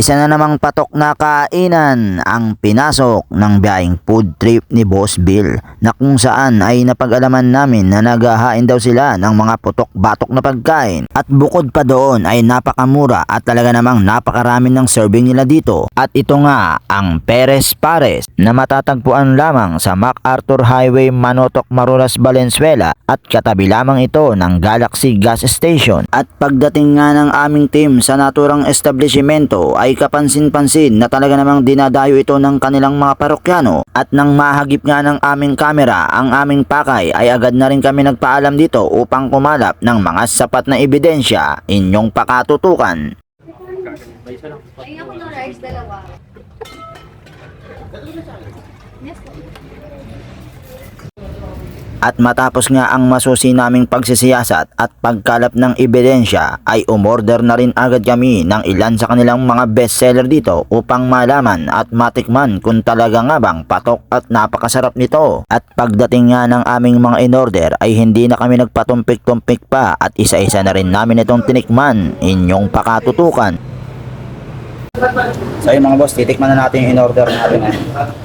Isa na namang patok na kainan ang pinasok ng biyaheng food trip ni Boss Bill na kung saan ay napag-alaman namin na naghahain daw sila ng mga putok-batok na pagkain. At bukod pa doon ay napakamura at talaga namang napakarami ng serving nila dito. At ito nga ang Perez Pares na matatagpuan lamang sa MacArthur Highway Manotok Maruras Valenzuela at katabi lamang ito ng Galaxy Gas Station. At pagdating nga ng aming team sa naturang establishmento ay kapansin-pansin na talaga namang dinadayo ito ng kanilang mga parokyano at nang mahagip nga ng aming kamera ang aming pakay ay agad na rin kami nagpaalam dito upang kumalap ng mga sapat na ebidensya inyong pakatutukan. Ay, ako ng rice, dalawa. At matapos nga ang masusi naming pagsisiyasat at pagkalap ng ebidensya ay umorder na rin agad kami ng ilan sa kanilang mga bestseller dito upang malaman at matikman kung talaga nga bang patok at napakasarap nito. At pagdating nga ng aming mga in-order ay hindi na kami nagpatumpik-tumpik pa at isa-isa na rin namin itong tinikman inyong pakatutukan. So yung mga boss, titikman na natin yung in-order natin.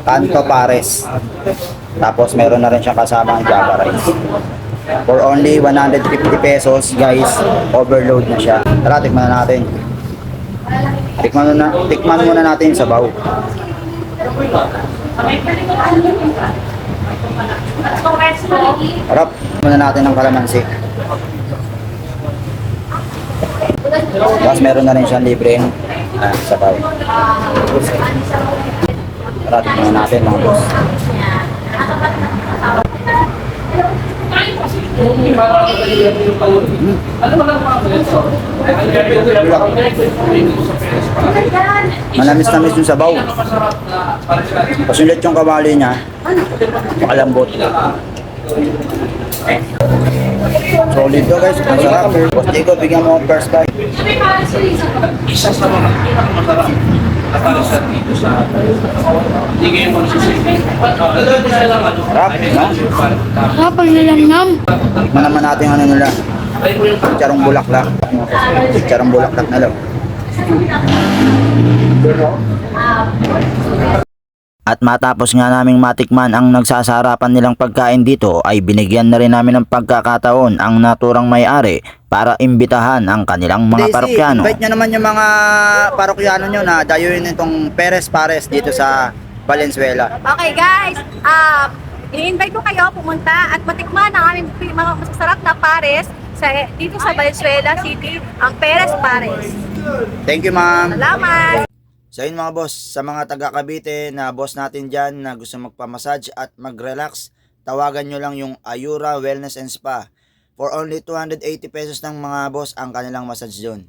Kanto Pares. Tapos meron na rin siyang kasama ang Java Rice. For only 150 pesos, guys, overload na siya. Tara, tikman na natin. Tikman na, tikman muna natin yung sabaw. Harap, muna natin ng kalamansi. Tapos meron na rin siyang libreng ah, sabaw. Tara, tikman na natin mga boss. Malamis-tamis yung sabaw. Pasulit yung kawali niya. Makalambot. Solid to guys. Ang sarap. Boss Diego, bigyan mo ang first bite. isa sa mga pinakamasarap na para sa dito sa hindi kayo magsisisi. Isa lang ano. Sarap, no? Kapag nalamnam. Tikman naman natin ano nila. Mo Charong bulaklak. Charong bulaklak na lang. At matapos nga naming matikman ang nagsasarapan nilang pagkain dito ay binigyan na rin namin ng pagkakataon ang naturang may-ari para imbitahan ang kanilang mga parokyano. Invite nyo naman yung mga parokyano nyo na dayuin itong Perez Pares dito sa Valenzuela. Okay guys, um, i-invite ko kayo pumunta at matikman ang aming mga masasarap na pares sa, dito sa Valenzuela City, ang Perez Pares. Thank you ma'am. Salamat! So yun mga boss, sa mga taga Cavite na boss natin dyan na gusto magpamassage at mag-relax, tawagan nyo lang yung Ayura Wellness and Spa. For only 280 pesos ng mga boss ang kanilang massage doon.